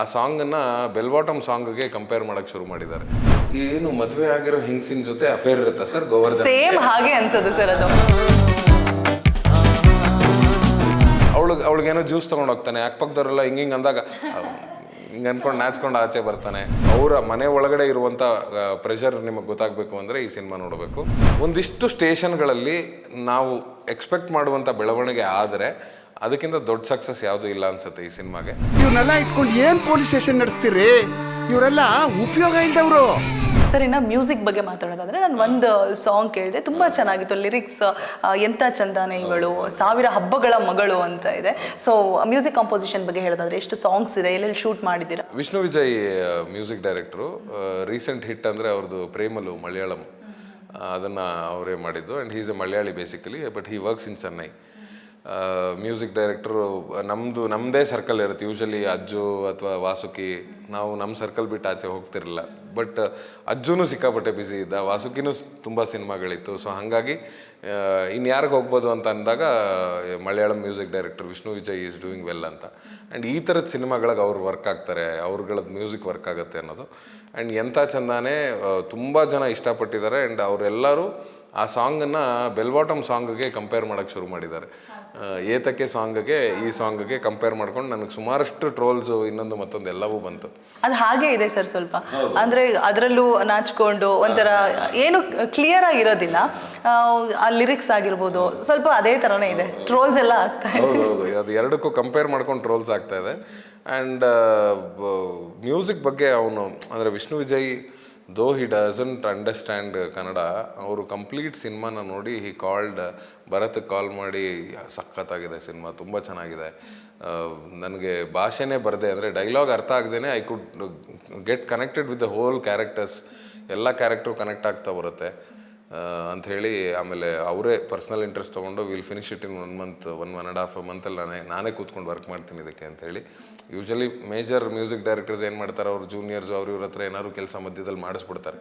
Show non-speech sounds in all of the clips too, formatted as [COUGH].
ಆ ಸಾಂಗನ್ನು bell bottom ಸಾಂಗ್ಗೆ ಕಂಪೇರ್ ಮಾಡಕ್ಕೆ ಶುರು ಮಾಡಿದ್ದಾರೆ. ಏನು ಮದುವೆ ಆಗಿರೋ ಹಿಂಗ್ಸಿನ ಜೊತೆ ಅಫೇರ್ ಇರುತ್ತಾ ಸರ್ ಗೋವರ್ಧನ್? ಸೇಮ್ ಹಾಗೆ ಅನ್ಸೋದು ಸರ್ ಅದು. ಅವಳಿಗೆ ಅವಳಿಗೇನೋ ಜ್ಯೂಸ್ ತೊಗೊಂಡು ಹೋಗ್ತಾನೆ. ಅಕ್ಕಪಕ್ಕದವರೆಲ್ಲ ಹಿಂಗೆ ಹಿಂಗೆ ಅಂದಾಗ ಹಿಂಗೆ ಅಂದ್ಕೊಂಡು ನಾಚ್ಕೊಂಡು ಆಚೆ ಬರ್ತಾನೆ. ಅವರ ಮನೆ ಒಳಗಡೆ ಇರುವಂಥ ಪ್ರೆಷರ್ ನಿಮಗೆ ಗೊತ್ತಾಗಬೇಕು ಅಂದರೆ ಈ ಸಿನಿಮಾ ನೋಡಬೇಕು. ಒಂದಿಷ್ಟು ಸ್ಟೇಷನ್ಗಳಲ್ಲಿ ನಾವು ಎಕ್ಸ್ಪೆಕ್ಟ್ ಮಾಡುವಂಥ ಬೆಳವಣಿಗೆ ಆದರೆ ಅದಕ್ಕಿಂತ ದೊಡ್ಡ ಸಕ್ಸಸ್ ಯಾವುದು ಇಲ್ಲ ಅನ್ಸುತ್ತೆ ಈ ಸಿನಿಮಾಗೆ. ಇವ್ರನ್ನೆಲ್ಲ ಇಟ್ಕೊಂಡು ಏನ್ ಪೊಲೀಸ್ ಸ್ಟೇಷನ್ ನಡೆಸ್ತೀರಿ? ಇವರೆಲ್ಲ ಉಪಯೋಗ ಇಲ್ದವ್ರು. ಸರ್ ಇನ್ನು ಮ್ಯೂಸಿಕ್ ಬಗ್ಗೆ ಮಾತಾಡೋದಾದ್ರೆ ನಾನು ಒಂದು ಸಾಂಗ್ ಕೇಳಿದೆ. ತುಂಬ ಚೆನ್ನಾಗಿತ್ತು. ಲಿರಿಕ್ಸ್ ಎಂತ ಚಂದಾನೆ ಇವಳು ಸಾವಿರ ಹಬ್ಬಗಳ ಮಗಳು ಅಂತ ಇದೆ. ಸೊ ಮ್ಯೂಸಿಕ್ ಕಾಂಪೋಸಿಷನ್ ಬಗ್ಗೆ ಹೇಳೋದಾದ್ರೆ ಎಷ್ಟು ಸಾಂಗ್ಸ್ ಇದೆ ಎಲ್ಲೆಲ್ಲಿ ಶೂಟ್ ಮಾಡಿದ್ದೀರಾ? Vishnu Vijay music director recent hit ಅಂದರೆ ಅವ್ರದ್ದು ಪ್ರೇಮಲು ಮಲಯಾಳಂ. ಅದನ್ನು ಅವರೇ ಮಾಡಿದ್ದು. And he's a Malayali basically but he works in Chennai music director ನಮ್ಮದು ನಮ್ಮದೇ ಸರ್ಕಲ್ ಇರುತ್ತೆ. ಯೂಶಲಿ ಅಜ್ಜು ಅಥವಾ ವಾಸುಕಿ, ನಾವು ನಮ್ಮ ಸರ್ಕಲ್ ಬಿಟ್ಟು ಆಚೆ ಹೋಗ್ತಿರಲಿಲ್ಲ. ಬಟ್ ಅಜ್ಜುನೂ ಸಿಕ್ಕಾಪಟ್ಟೆ ಬ್ಯುಸಿ ಇದ್ದ, ವಾಸುಕಿನೂ ತುಂಬ ಸಿನಿಮಾಗಳಿತ್ತು. ಸೊ ಹಾಗಾಗಿ ಇನ್ನು ಯಾರಿಗೆ ಹೋಗ್ಬೋದು ಅಂತ ಅಂದಾಗ Malayalam music director Vishnu Vijay is doing well ಅಂತ. ಆ್ಯಂಡ್ ಈ ಥರದ ಸಿನಿಮಾಗಳಿಗೆ ಅವ್ರು ವರ್ಕ್ ಆಗ್ತಾರೆ ಅವ್ರಗಳದ್ದು ಮ್ಯೂಸಿಕ್ ವರ್ಕ್ ಆಗುತ್ತೆ ಅನ್ನೋದು. ಆ್ಯಂಡ್ ಎಂಥ ಚಂದಾನೇ ತುಂಬ ಜನ ಇಷ್ಟಪಟ್ಟಿದ್ದಾರೆ. ಆ್ಯಂಡ್ ಅವರೆಲ್ಲರೂ ಆ ಸಾಂಗನ್ನು ಬೆಲ್ ಬಾಟಮ್ ಸಾಂಗ್ಗೆ ಕಂಪೇರ್ ಮಾಡೋಕ್ಕೆ ಶುರು ಮಾಡಿದ್ದಾರೆ. ಏತಕ್ಕೆ ಸಾಂಗ್ಗೆ ಈ ಸಾಂಗ್ಗೆ ಕಂಪೇರ್ ಮಾಡ್ಕೊಂಡು ನನಗೆ ಸುಮಾರಷ್ಟು ಟ್ರೋಲ್ಸು ಇನ್ನೊಂದು ಮತ್ತೊಂದು ಎಲ್ಲವೂ ಬಂತು. ಅದು ಹಾಗೆ ಇದೆ ಸರ್ ಸ್ವಲ್ಪ. ಅಂದರೆ ಅದರಲ್ಲೂ ನಾಚ್ಕೊಂಡು ಒಂಥರ ಏನು ಕ್ಲಿಯರ್ ಆಗಿರೋದಿಲ್ಲ. ಆ, ಲಿರಿಕ್ಸ್ ಆಗಿರ್ಬೋದು. ಸ್ವಲ್ಪ ಅದೇ ಥರನೇ ಇದೆ. ಟ್ರೋಲ್ಸ್ ಎಲ್ಲ ಆಗ್ತಾ ಇದೆ. ಹೌದು ಹೌದು. ಅದು ಎರಡಕ್ಕೂ ಕಂಪೇರ್ ಮಾಡ್ಕೊಂಡು ಟ್ರೋಲ್ಸ್ ಆಗ್ತಾ ಇದೆ. ಆ್ಯಂಡ್ ಮ್ಯೂಸಿಕ್ ಬಗ್ಗೆ ಅವನು ಅಂದರೆ ವಿಷ್ಣು ವಿಜಯ್ ದೋ ಹಿ ಡಸಂಟ್ ಅಂಡರ್ಸ್ಟ್ಯಾಂಡ್ ಕನ್ನಡ ಅವರು ಕಂಪ್ಲೀಟ್ ಸಿನಿಮಾನ ನೋಡಿ ಹಿ ಕಾಲ್ಡ್ ಭರತ್ ಕಾಲ್ ಮಾಡಿ, ಸಖತ್ತಾಗಿದೆ ಸಿನಿಮಾ ತುಂಬ ಚೆನ್ನಾಗಿದೆ. ನನಗೆ ಭಾಷೆನೇ ಬರದೆ, ಅಂದರೆ ಡೈಲಾಗ್ ಅರ್ಥ ಆಗದೇ I could get connected with the whole characters ಎಲ್ಲ ಕ್ಯಾರೆಕ್ಟ್ರು ಕನೆಕ್ಟ್ ಆಗ್ತಾ ಬರುತ್ತೆ. ಅಂತ ಹೇಳಿ ಆಮೇಲೆ ಅವರೇ ಪರ್ಸ್ನಲ್ ಇಂಟ್ರೆಸ್ಟ್ ತೊಗೊಂಡು will finish it in one month one one and half ಮಂತಲ್ಲಿ ನಾನೇ ನಾನೇ ಕೂತ್ಕೊಂಡು ವರ್ಕ್ ಮಾಡ್ತೀನಿ ಇದಕ್ಕೆ ಅಂತ ಹೇಳಿ. ಯೂಶಲಿ ಮೇಜರ್ ಮ್ಯೂಸಿಕ್ ಡೈರೆಕ್ಟರ್ಸ್ ಏನು ಮಾಡ್ತಾರೆ, ಅವ್ರ ಜೂನಿಯರ್ಸ್ ಅವ್ರ ಇವ್ರ ಹತ್ರ ಏನಾದ್ರು ಕೆಲಸ ಮಧ್ಯದಲ್ಲಿ ಮಾಡಿಸ್ಬಿಡ್ತಾರೆ.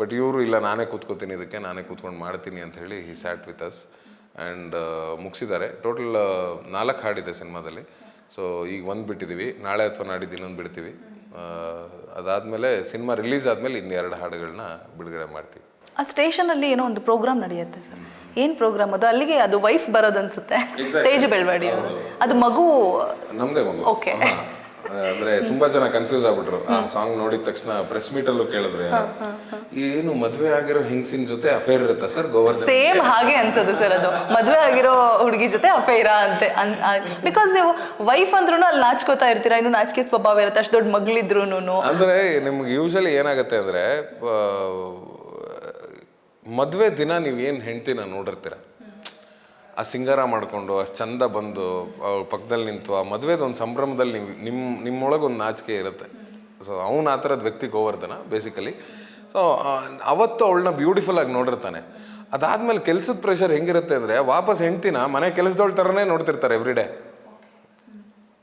ಬಟ್ ಇವರು, ಇಲ್ಲ, ನಾನೇ ಕೂತ್ಕೋತೀನಿ ಇದಕ್ಕೆ, ನಾನೇ ಕೂತ್ಕೊಂಡು ಮಾಡ್ತೀನಿ ಅಂತ ಹೇಳಿ he sat with us and ಮುಗಿಸಿದ್ದಾರೆ. Total ನಾಲ್ಕು ಹಾಡಿದೆ ಸಿನಿಮಾದಲ್ಲಿ. ಸೊ ಈಗ ಒಂದು ಬಿಟ್ಟಿದ್ದೀವಿ ನಾಳೆ ಅಥವಾ ನಾಡಿದ್ದು ಇನ್ನೊಂದು ಬಿಡ್ತೀವಿ. ಅದಾದಮೇಲೆ, ಸಿನಿಮಾ ರಿಲೀಸ್ ಆದಮೇಲೆ ಇನ್ನೆರಡು ಹಾಡುಗಳನ್ನ ಬಿಡುಗಡೆ ಮಾಡ್ತೀವಿ. ಆ ಸ್ಟೇಷನ್ ಅಲ್ಲಿ ಏನೋ ಒಂದು ಪ್ರೋಗ್ರಾಮ್ ನಡೆಯುತ್ತೆ ಸರ್. ಏನ್ ಪ್ರೋಗ್ರಾಮ್ ಅದು? ಅಲ್ಲಿಗೆ ಅದು ವೈಫ್ ಬರೋದು ಅನ್ಸುತ್ತೆ. ತೇಜ್ ಬೆಳವಾಡಿ ಅವರು. ಅದು ಮಗು ನಮ್ದೇ ಮಗು. ಓಕೆ. ಅಂದ್ರೆ ತುಂಬಾ ಜನ ಕನ್ಫ್ಯೂಸ್ ಆಗ್ಬಿಟ್ರು. ಆ ಸಾಂಗ್ ನೋಡಿದ ತಕ್ಷಣ ಪ್ರೆಸ್ ಮೀಟ್ ಅಲ್ಲೂ ಕೇಳಿದ್ರೆ ಏನೋ. ಮದುವೆ ಆಗಿರೋ ಹೆಂಗಸಿನ ಜೊತೆ ಅಫೇರ್ ಇರುತ್ತಾ ಸರ್ ಗೋವರ್ಧನ್? ಸೇಮ್ ಹಾಗೆ ಅನ್ಸೋದು ಸರ್ ಅದು. ಮದುವೆ ಆಗಿರೋ ಹುಡುಗಿ ಜೊತೆ ಅಫೇರಾ ಅಂತೆ. ಬಿಕಾಸ್ ನೀವು ವೈಫ್ ಅಂದ್ರೂ ಅಲ್ಲಿ ನಾಚ್ಕೋತಾ ಇರ್ತೀರಾ? ಇನ್ನು ನಾಚಿಕೆ ಸ್ವಭಾವ ಇರುತ್ತೆ. ಅಷ್ಟು ದೊಡ್ಡ ಮಗಳಿದ್ರು ಅಂದ್ರೆ ನಿಮ್ಗೆ ಯೂಶಲಿ ಏನಾಗುತ್ತೆ ಅಂದ್ರೆ ಮದ್ವೆ ದಿನ ನೀವು ಏನು ಹೆಂಡ್ತಿನ ನೋಡಿರ್ತೀರ? ಆ ಸಿಂಗಾರ ಮಾಡಿಕೊಂಡು ಅಷ್ಟು ಚಂದ ಬಂದು ಅವ್ರ ಪಕ್ಕದಲ್ಲಿ ನಿಂತು, ಆ ಮದುವೆದ ಒಂದು ಸಂಭ್ರಮದಲ್ಲಿ ನಿಮ್ಮ ನಿಮ್ಮೊಳಗೆ ಒಂದು ನಾಚಿಕೆ ಇರುತ್ತೆ. ಸೊ ಅವನು ಆ ಥರದ ವ್ಯಕ್ತಿ ಗೋವರ್ಧನ ಬೇಸಿಕಲಿ ಸೊ ಅವತ್ತು ಅವಳನ್ನ ಬ್ಯೂಟಿಫುಲ್ ಆಗಿ ನೋಡಿರ್ತಾನೆ. ಅದಾದ್ಮೇಲೆ ಕೆಲಸದ ಪ್ರೆಷರ್ ಹೆಂಗಿರುತ್ತೆ ಅಂದರೆ, ವಾಪಸ್ ಹೆಂಡ್ತಿನ ಮನೆ ಕೆಲಸದವಳ ಥರನೇ ನೋಡ್ತಿರ್ತಾರೆ ಎವ್ರಿಡೇ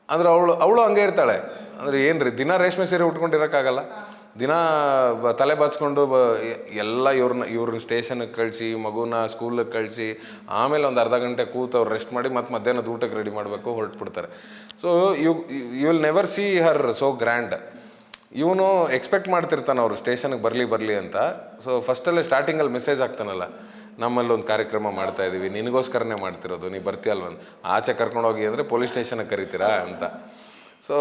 ಅಂದ್ರೆ ಅವಳು ಅವಳು ಹಂಗೆ ಇರ್ತಾಳೆ. ಅಂದ್ರೆ ರೀ ದಿನ ರೇಷ್ಮೆ ಸೀರೆ ಉಟ್ಕೊಂಡಿರೋಕ್ಕಾಗಲ್ಲ? ದಿನ ತಲೆ ಬಾಚ್ಕೊಂಡು ಬ ಎಲ್ಲ ಇವ್ರನ್ನ ಇವ್ರನ್ನ ಸ್ಟೇಷನ್ಗೆ ಕಳಿಸಿ, ಮಗುನ ಸ್ಕೂಲಿಗೆ ಕಳಿಸಿ, ಆಮೇಲೆ ಒಂದು ಅರ್ಧ ಗಂಟೆ ಕೂತು ಅವ್ರು ರೆಸ್ಟ್ ಮಾಡಿ ಮತ್ತೆ ಮಧ್ಯಾಹ್ನದ ಊಟಕ್ಕೆ ರೆಡಿ ಮಾಡಬೇಕು, ಹೊರಟ್ಬಿಡ್ತಾರೆ. So you you will never see her so grand ಇವನು ಎಕ್ಸ್ಪೆಕ್ಟ್ ಮಾಡ್ತಿರ್ತಾನೆ ಅವರು ಸ್ಟೇಷನ್ಗೆ ಬರಲಿ ಬರಲಿ ಅಂತ. ಸೊ ಫಸ್ಟಲ್ಲೇ ಸ್ಟಾರ್ಟಿಂಗಲ್ಲಿ ಮೆಸೇಜ್ ಆಗ್ತಾನಲ್ಲ ನಮ್ಮಲ್ಲಿ ಒಂದು ಕಾರ್ಯಕ್ರಮ ಮಾಡ್ತಾ ಇದ್ದೀವಿ ನಿನಗೋಸ್ಕರನೇ ಮಾಡ್ತಿರೋದು, ನೀ ಬರ್ತೀಯಲ್ವ? ಆಚೆ ಕರ್ಕೊಂಡೋಗಿ ಅಂದರೆ ಪೊಲೀಸ್ ಸ್ಟೇಷನ್ಗೆ ಕರಿತೀರಾ? ಅಂತ. ಸೊ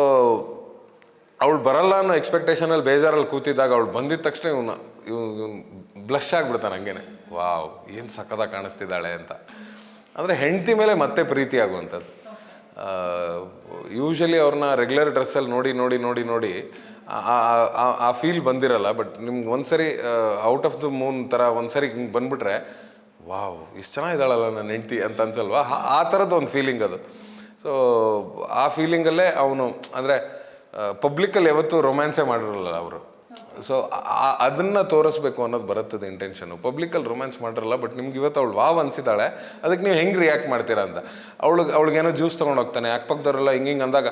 ಅವಳು ಬರಲ್ಲ ಅನ್ನೋ ಎಕ್ಸ್ಪೆಕ್ಟೇಷನಲ್ಲಿ ಬೇಜಾರಲ್ಲಿ ಕೂತಿದ್ದಾಗ ಅವಳು ಬಂದಿದ ತಕ್ಷಣ ಇವನು ಇವ್ನು ಬ್ಲಶ್ ಆಗಿಬಿಡ್ತಾನೆ ಹಂಗೇನೆ. ವಾವ್, ಏನು ಸಕ್ಕದಾಗ ಕಾಣಿಸ್ತಿದ್ದಾಳೆ ಅಂತ. ಅಂದರೆ ಹೆಂಡತಿ ಮೇಲೆ ಮತ್ತೆ ಪ್ರೀತಿ ಆಗುವಂಥದ್ದು. ಯೂಶಲಿ ಅವ್ರನ್ನ ರೆಗ್ಯುಲರ್ ಡ್ರೆಸ್ಸಲ್ಲಿ ನೋಡಿ ನೋಡಿ ನೋಡಿ ನೋಡಿ, ಆ- ಫೀಲ್ ಬಂದಿರಲ್ಲ ಬಟ್ ನಿಮ್ಗೆ ಒಂದ್ಸರಿ ಔಟ್ ಆಫ್ ದ ಮೂನ್ ಥರ ಒಂದ್ಸರಿ ಹಿಂಗೆ ಬಂದ್ಬಿಟ್ರೆ, ವಾವ್, ಇಷ್ಟು ಚೆನ್ನಾಗಿದ್ದಾಳಲ್ಲ ನನ್ನ ಹೆಂಡ್ತಿ ಅಂತ ಅನ್ಸಲ್ವಾ? ಆ ಥರದ್ದು ಒಂದು ಫೀಲಿಂಗ್ ಅದು. ಸೊ ಆ ಫೀಲಿಂಗಲ್ಲೇ ಅವನು ಅಂದರೆ ಪಬ್ಲಿಕ್ಕಲ್ಲಿ ಯಾವತ್ತೂ ರೊಮ್ಯಾನ್ಸೇ ಮಾಡಿರಲ್ಲ ಅವರು. ಸೊ ಅದನ್ನು ತೋರಿಸ್ಬೇಕು ಅನ್ನೋದು ಬರುತ್ತದೆ ಇಂಟೆನ್ಷನು ಪಬ್ಲಿಕಲ್ಲಿ ರೊಮ್ಯಾನ್ಸ್ ಮಾಡಿರಲ್ಲ ಬಟ್ ನಿಮ್ಗೆ ಇವತ್ತು ಅವಳು ವಾವ್ ಅನ್ಸಿದ್ದಾಳೆ ಅದಕ್ಕೆ ನೀವು ಹೆಂಗೆ ರಿಯಾಕ್ಟ್ ಮಾಡ್ತೀರಾ ಅಂತ. ಅವಳಿಗೆ, ಅವಳಿಗೇನೋ ಜ್ಯೂಸ್ ತೊಗೊಂಡು ಹೋಗ್ತಾನೆ, ಅಕ್ಕಪಕ್ಕದವರೆಲ್ಲ ಹಿಂಗೆ ಹಿಂಗೆ ಅಂದಾಗ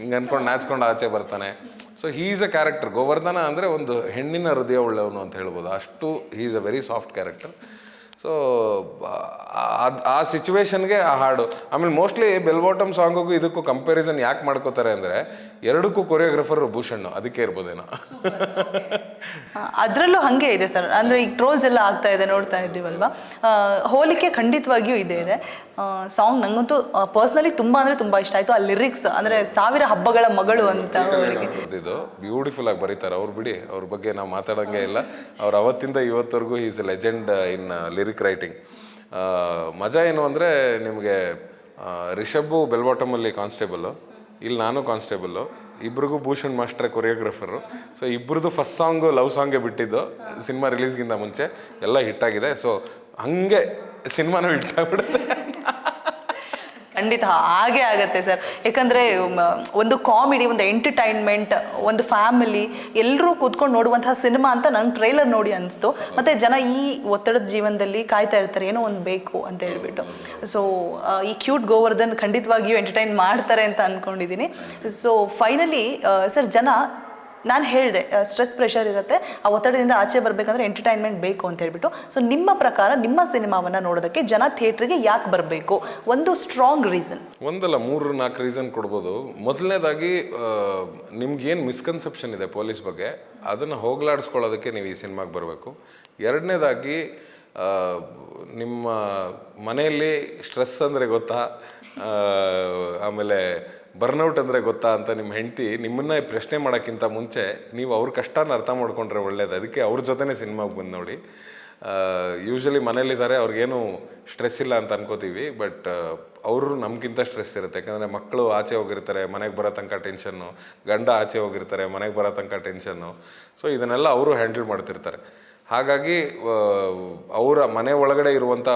ಹಿಂಗೆ ಅಂದ್ಕೊಂಡು ನಾಚ್ಕೊಂಡು ಆಚೆ ಬರ್ತಾನೆ. So he's a character Govardhana ಅಂದರೆ ಒಂದು ಹೆಣ್ಣಿನ ಹೃದಯ ಉಳ್ಳವನು ಅಂತ ಹೇಳ್ಬೋದು. ಅಷ್ಟು he's a very soft character so ಆ ಸಿಚುವೇಶನ್ಗೆ ಆ ಹಾಡು. ಆಮೇಲೆ ಮೋಸ್ಟ್ಲಿ ಬೆಲ್ ಬಾಟಮ್ ಸಾಂಗಿಗೂ ಇದಕ್ಕೂ ಕಂಪ್ಯಾರಿಸನ್ ಯಾಕೆ ಮಾಡ್ಕೋತಾರೆ ಅಂದರೆ ಎರಡಕ್ಕೂ ಕೊರಿಯೋಗ್ರಫರ್ ಭೂಷಣ್ ಅದಕ್ಕೆ ಇರ್ಬೋದೇನೋ. [LAUGHS] ಅದರಲ್ಲೂ ಹಾಗೆ ಇದೆ ಸರ್. ಅಂದರೆ ಈಗ ಟ್ರೋಲ್ಸ್ ಎಲ್ಲ ಆಗ್ತಾ ಇದೆ ನೋಡ್ತಾ ಇದ್ದೀವಲ್ವಾ? ಹೋಲಿಕೆ ಖಂಡಿತವಾಗಿಯೂ ಇದೆ ಇದೆ. ಸಾಂಗ್ ನಂಗಂತೂ ಪರ್ಸ್ನಲಿ ತುಂಬ ಅಂದರೆ ತುಂಬ ಇಷ್ಟ ಆಯಿತು. ಆ ಲಿರಿಕ್ಸ್ ಅಂದರೆ ಸಾವಿರ ಹಬ್ಬಗಳ ಮಗಳು ಅಂತ ಇದು ಬ್ಯೂಟಿಫುಲ್ ಆಗಿ ಬರೀತಾರೆ. ಅವ್ರು ಬಿಡಿ ಅವ್ರ ಬಗ್ಗೆ ನಾವು ಮಾತಾಡೋಂಗೆ ಇಲ್ಲ. ಅವ್ರು ಅವತ್ತಿಂದ ಇವತ್ತವರೆಗೂ is a legend in lyric writing ಮಜಾ ಏನು ಅಂದರೆ ನಿಮಗೆ ರಿಷಬು ಬೆಲ್ ಬಾಟಮಲ್ಲಿ ಕಾನ್ಸ್ಟೇಬಲ್ಲು ಇಲ್ಲಿ ನಾನು ಕಾನ್ಸ್ಟೇಬಲ್ಲು ಇಬ್ರಿಗೂ ಭೂಷಣ್ ಮಾಸ್ಟ್ರೆ ಕೊರಿಯೋಗ್ರಫರು ಸೊ ಇಬ್ರದ್ದು ಫಸ್ಟ್ ಸಾಂಗು ಲವ್ ಸಾಂಗೇ ಬಿಟ್ಟಿದ್ದು ಸಿನಿಮಾ ರಿಲೀಸ್ಗಿಂತ ಮುಂಚೆ. ಎಲ್ಲ ಹಿಟ್ಟಾಗಿದೆ ಸೊ ಹಂಗೆ ಸಿನಿಮಾನು ಹಿಟ್ಟಾಗ್ಬಿಡುತ್ತೆ ಖಂಡಿತ ಹಾಗೆ ಆಗುತ್ತೆ ಸರ್. ಯಾಕಂದ್ರೆ ಒಂದು ಕಾಮಿಡಿ, ಒಂದು ಎಂಟರ್ಟೈನ್ಮೆಂಟ್, ಒಂದು ಫ್ಯಾಮಿಲಿ ಎಲ್ಲರೂ ಕೂತ್ಕೊಂಡು ನೋಡುವಂತಹ ಸಿನಿಮಾ ಅಂತ ನಂಗೆ ಟ್ರೈಲರ್ ನೋಡಿ ಅನಿಸ್ತು. ಮತ್ತೆ ಜನ ಈ ಒತ್ತಡದ ಜೀವನದಲ್ಲಿ ಕಾಯ್ತಾ ಇರ್ತಾರೆ, ಏನೋ ಒಂದು ಬೇಕು ಅಂತ ಹೇಳ್ಬಿಟ್ಟು. ಸೊ ಈ ಕ್ಯೂಟ್ ಗೋವರ್ಧನ್ ಖಂಡಿತವಾಗಿಯೂ ಎಂಟರ್ಟೈನ್ ಮಾಡ್ತಾರೆ ಅಂತ ಅನ್ಕೊಂಡಿದ್ದೀನಿ ಸೊ ಫೈನಲಿ ಸರ್ ಜನ ನಾನು ಹೇಳಿದೆ ಸ್ಟ್ರೆಸ್ ಪ್ರೆಷರ್ ಇರುತ್ತೆ, ಆ ಒತ್ತಡದಿಂದ ಆಚೆ ಬರಬೇಕಂದ್ರೆ ಎಂಟರ್ಟೈನ್ಮೆಂಟ್ ಬೇಕು ಅಂತ ಹೇಳ್ಬಿಟ್ಟು. ಸೊ ನಿಮ್ಮ ಪ್ರಕಾರ ನಿಮ್ಮ ಸಿನಿಮಾವನ್ನು ನೋಡೋದಕ್ಕೆ ಜನ ಥಿಯೇಟ್ರಿಗೆ ಯಾಕೆ ಬರಬೇಕು? ಒಂದು ಸ್ಟ್ರಾಂಗ್ ರೀಸನ್ ಒಂದಲ್ಲ, ಮೂರು, ನಾಲ್ಕು ರೀಸನ್ ಕೊಡ್ಬೋದು. ಮೊದಲನೇದಾಗಿ ನಿಮ್ಗೇನು ಮಿಸ್ಕನ್ಸೆಪ್ಷನ್ ಇದೆ ಪೊಲೀಸ್ ಬಗ್ಗೆ, ಅದನ್ನು ಹೋಗ್ಲಾಡಿಸ್ಕೊಳ್ಳೋದಕ್ಕೆ ನೀವು ಈ ಸಿನಿಮಾಗೆ ಬರಬೇಕು. ಎರಡನೇದಾಗಿ ನಿಮ್ಮ ಮನೆಯಲ್ಲಿ ಸ್ಟ್ರೆಸ್ ಅಂದರೆ ಗೊತ್ತಾ? ಆಮೇಲೆ ಬರ್ನೌಟ್ ಅಂದರೆ ಗೊತ್ತಾ ಅಂತ ನಿಮ್ಮ ಹೆಂಡತಿ ನಿಮ್ಮನ್ನ ಪ್ರಶ್ನೆ ಮಾಡೋಕ್ಕಿಂತ ಮುಂಚೆ ನೀವು ಅವ್ರ ಕಷ್ಟನ ಅರ್ಥ ಮಾಡ್ಕೊಂಡ್ರೆ ಒಳ್ಳೇದು. ಅದಕ್ಕೆ ಅವ್ರ ಜೊತೆನೇ ಸಿನಿಮಾಗೆ ಬಂದು ನೋಡಿ. ಯೂಶ್ವಲಿ ಮನೇಲಿದ್ದಾರೆ ಅವ್ರಿಗೇನು ಸ್ಟ್ರೆಸ್ ಇಲ್ಲ ಅಂತ ಅನ್ಕೋತೀವಿ ಬಟ್ ಅವರು ನಮಗಿಂತ ಸ್ಟ್ರೆಸ್ ಇರುತ್ತೆ. ಯಾಕಂದರೆ ಮಕ್ಕಳು ಆಚೆ ಹೋಗಿರ್ತಾರೆ, ಮನೆಗೆ ಬರೋ ತನಕ ಟೆನ್ಷನ್ನು ಗಂಡ ಆಚೆ ಹೋಗಿರ್ತಾರೆ, ಮನೆಗೆ ಬರೋ ತನಕ ಟೆನ್ಷನ್ನು ಸೊ ಇದನ್ನೆಲ್ಲ ಅವರು ಹ್ಯಾಂಡಲ್ ಮಾಡ್ತಿರ್ತಾರೆ. ಹಾಗಾಗಿ ಅವರ ಮನೆ ಒಳಗಡೆ ಇರುವಂಥ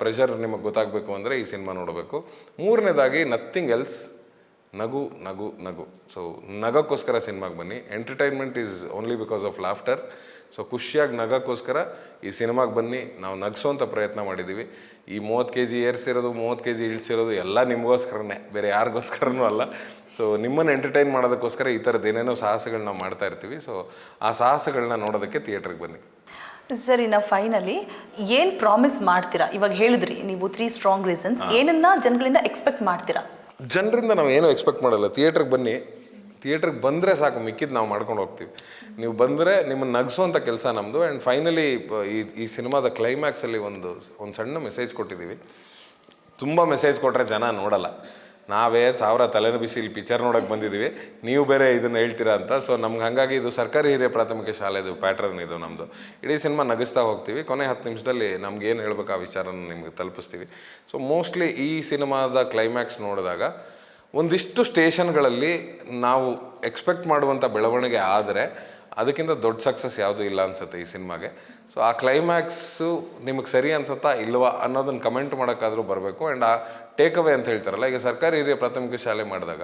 ಪ್ರೆಷರ್ ನಿಮಗೆ ಗೊತ್ತಾಗಬೇಕು ಅಂದರೆ ಈ ಸಿನಿಮಾ ನೋಡಬೇಕು. ಮೂರನೇದಾಗಿ ನಥಿಂಗ್ ಎಲ್ಸ್ ನಗು ನಗು ನಗು. ಸೊ ನಗಕ್ಕೋಸ್ಕರ ಸಿನಿಮಾಗೆ ಬನ್ನಿ. Entertainment is only because of laughter so ಖುಷಿಯಾಗಿ ನಗಕ್ಕೋಸ್ಕರ ಈ ಸಿನಿಮಾಗೆ ಬನ್ನಿ. ನಾವು ನಗಿಸೋಂಥ ಪ್ರಯತ್ನ ಮಾಡಿದ್ದೀವಿ ಈ ಮೂವತ್ತು ಕೆ ಜಿ ಏರ್ಸಿರೋದು, ಮೂವತ್ತು ಕೆ ಜಿ ಇಳಿಸಿರೋದು ಎಲ್ಲ ನಿಮಗೋಸ್ಕರನೇ. ಬೇರೆ ಯಾರಿಗೋಸ್ಕರನೂ ಅಲ್ಲ. ಸೊ ನಿಮ್ಮನ್ನು ಎಂಟರ್ಟೈನ್ ಮಾಡೋದಕ್ಕೋಸ್ಕರ ಈ ಥರದ್ದು ಏನೇನೋ ಸಾಹಸಗಳನ್ನ ನಾವು ಮಾಡ್ತಾ ಇರ್ತೀವಿ. ಸೊ ಆ ಸಾಹಸಗಳನ್ನ ನೋಡೋದಕ್ಕೆ ಥಿಯೇಟ್ರಿಗೆ ಬನ್ನಿ. ಸರಿ ನಾವು ಫೈನಲಿ ಏನು ಪ್ರಾಮಿಸ್ ಮಾಡ್ತೀರಾ? ಇವಾಗ ಹೇಳಿದ್ರಿ ನೀವು ತ್ರೀ ಸ್ಟ್ರಾಂಗ್ ರೀಸನ್ಸ್ ಏನನ್ನ ಜನಗಳಿಂದ ಎಕ್ಸ್ಪೆಕ್ಟ್ ಮಾಡ್ತೀರಾ? ಜನರಿಂದ ನಾವು ಏನೂ ಎಕ್ಸ್ಪೆಕ್ಟ್ ಮಾಡಲ್ಲ. ಥಿಯೇಟ್ರಿಗೆ ಬನ್ನಿ. ಥಿಯೇಟ್ರಿಗೆ ಬಂದರೆ ಸಾಕು ಮಿಕ್ಕಿದ್ದು ನಾವು ಮಾಡ್ಕೊಂಡು ಹೋಗ್ತೀವಿ. ನೀವು ಬಂದರೆ ನಿಮ್ಮನ್ನು ನಗಿಸುವಂಥ ಕೆಲಸ ನಮ್ಮದು ಆ್ಯಂಡ್ ಫೈನಲಿ ಈ ಈ ಸಿನಿಮಾದ ಕ್ಲೈಮ್ಯಾಕ್ಸಲ್ಲಿ ಒಂದು ಒಂದು ಸಣ್ಣ ಮೆಸೇಜ್ ಕೊಟ್ಟಿದ್ದೀವಿ ತುಂಬ ಮೆಸೇಜ್ ಕೊಟ್ಟರೆ ಜನ ನೋಡಲ್ಲ. ನಾವೇ ಸಾವಿರ ತಲೆನ ಬಿಸಿ ಇಲ್ಲಿ ಪಿಕ್ಚರ್ ನೋಡೋಕೆ ಬಂದಿದ್ದೀವಿ ನೀವು ಬೇರೆ ಇದನ್ನು ಹೇಳ್ತೀರಾ ಅಂತ. ಸೊ ನಮ್ಗೆ ಹಾಗಾಗಿ ಇದು ಸರ್ಕಾರಿ ಹಿರಿಯ ಪ್ರಾಥಮಿಕ ಶಾಲೆದು ಪ್ಯಾಟ್ರನ್ ಇದು ನಮ್ಮದು ಇಡೀ ಸಿನಿಮಾ ನಗಿಸ್ತಾ ಹೋಗ್ತೀವಿ. ಕೊನೆ ಹತ್ತು ನಿಮಿಷದಲ್ಲಿ ನಮ್ಗೆ ಏನು ಹೇಳ್ಬೇಕು ಆ ವಿಚಾರನ ನಿಮಗೆ ತಲುಪಿಸ್ತೀವಿ. ಸೊ ಮೋಸ್ಟ್ಲಿ ಈ ಸಿನಿಮಾದ ಕ್ಲೈಮ್ಯಾಕ್ಸ್ ನೋಡಿದಾಗ ಒಂದಿಷ್ಟು ಸ್ಟೇಷನ್ಗಳಲ್ಲಿ ನಾವು ಎಕ್ಸ್ಪೆಕ್ಟ್ ಮಾಡುವಂಥ ಬೆಳವಣಿಗೆ ಆದರೆ ಅದಕ್ಕಿಂತ ದೊಡ್ಡ ಸಕ್ಸಸ್ ಯಾವುದೂ ಇಲ್ಲ ಅನ್ಸುತ್ತೆ ಈ ಸಿನಿಮಾಗೆ. ಸೊ ಆ ಕ್ಲೈಮ್ಯಾಕ್ಸು ನಿಮಗೆ ಸರಿ ಅನ್ಸುತ್ತಾ ಇಲ್ವಾ ಅನ್ನೋದನ್ನು ಕಮೆಂಟ್ ಮಾಡೋಕ್ಕಾದರೂ ಬರಬೇಕು. ಆ್ಯಂಡ್ ಆ ಟೇಕ್ ಅವೇ ಅಂತ ಹೇಳ್ತಾರಲ್ಲ, ಈಗ ಸರ್ಕಾರಿ ಹಿರಿಯ ಪ್ರಾಥಮಿಕ ಶಾಲೆ ಮಾಡಿದಾಗ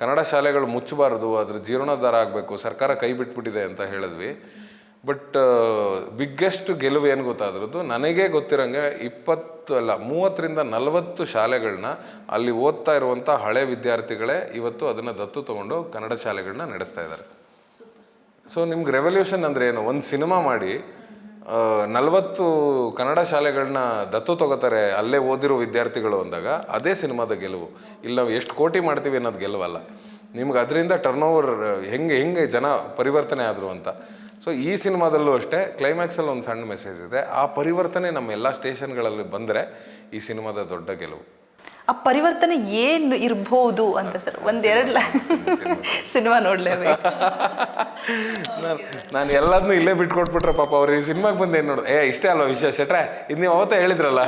ಕನ್ನಡ ಶಾಲೆಗಳು ಮುಚ್ಚಬಾರ್ದು, ಅದ್ರ ಜೀರ್ಣೋದ್ಧಾರ ಆಗಬೇಕು, ಸರ್ಕಾರ ಕೈ ಬಿಟ್ಬಿಟ್ಟಿದೆ ಅಂತ ಹೇಳಿದ್ವಿ. ಬಟ್ ಬಿಗ್ಗೆಸ್ಟ್ ಗೆಲುವು ಏನು ಗೊತ್ತಾದ್ರದ್ದು ನನಗೆ ಗೊತ್ತಿರೋಂಗೆ ಇಪ್ಪತ್ತು ಅಲ್ಲ, ಮೂವತ್ತರಿಂದ ನಲವತ್ತು ಶಾಲೆಗಳನ್ನ ಅಲ್ಲಿ ಓದ್ತಾ ಇರುವಂಥ ಹಳೆ ವಿದ್ಯಾರ್ಥಿಗಳೇ ಇವತ್ತು ಅದನ್ನು ದತ್ತು ತಗೊಂಡು ಕನ್ನಡ ಶಾಲೆಗಳನ್ನ ನಡೆಸ್ತಾ ಇದ್ದಾರೆ. ಸೊ ನಿಮ್ಗೆ ರೆವಲ್ಯೂಷನ್ ಅಂದರೆ ಏನು? ಒಂದು ಸಿನಿಮಾ ಮಾಡಿ ನಲವತ್ತು ಕನ್ನಡ ಶಾಲೆಗಳನ್ನ ದತ್ತು ತಗೋತಾರೆ ಅಲ್ಲೇ ಓದಿರೋ ವಿದ್ಯಾರ್ಥಿಗಳು ಅಂದಾಗ, ಅದೇ ಸಿನಿಮಾದ ಗೆಲುವು. ಇಲ್ಲಿ ನಾವು ಎಷ್ಟು ಕೋಟಿ ಮಾಡ್ತೀವಿ ಅನ್ನೋದು ಗೆಲುವಲ್ಲ. ನಿಮ್ಗೆ ಅದರಿಂದ ಟರ್ನ್ ಓವರ್ ಹೆಂಗೆ ಹೆಂಗೆ ಜನ ಪರಿವರ್ತನೆ ಆದರು ಅಂತ. ಸೊ ಈ ಸಿನಿಮಾದಲ್ಲೂ ಅಷ್ಟೇ ಕ್ಲೈಮ್ಯಾಕ್ಸಲ್ಲಿ ಒಂದು ಸಣ್ಣ ಮೆಸೇಜ್ ಇದೆ. ಆ ಪರಿವರ್ತನೆ ನಮ್ಮ ಎಲ್ಲ ಸ್ಟೇಷನ್ಗಳಲ್ಲಿ ಬಂದರೆ ಈ ಸಿನಿಮಾದ ದೊಡ್ಡ ಗೆಲುವು. ಆ ಪರಿವರ್ತನೆ ಏನು ಇರ್ಬೋದು ಅಂತ ಸರ್ ಒಂದೆರಡು ಸಿನಿಮಾ ನೋಡ್ಲೇಬೇಕು. ನಾನು ನಾನು ಎಲ್ಲದನ್ನೂ ಇಲ್ಲೇ ಬಿಟ್ಕೊಟ್ಬಿಟ್ರೆ ಪಾಪ ಅವ್ರು ಈ ಸಿನಿಮಾಗೆ ಬಂದು ಏನು ನೋಡೋದು ಏ ಇಷ್ಟೇ ಅಲ್ವಾ ವಿಷಯ ಶೆಟ್ರೆ? ಇದು ನೀವು ಅವತ್ತೇ ಹೇಳಿದ್ರಲ್ಲ.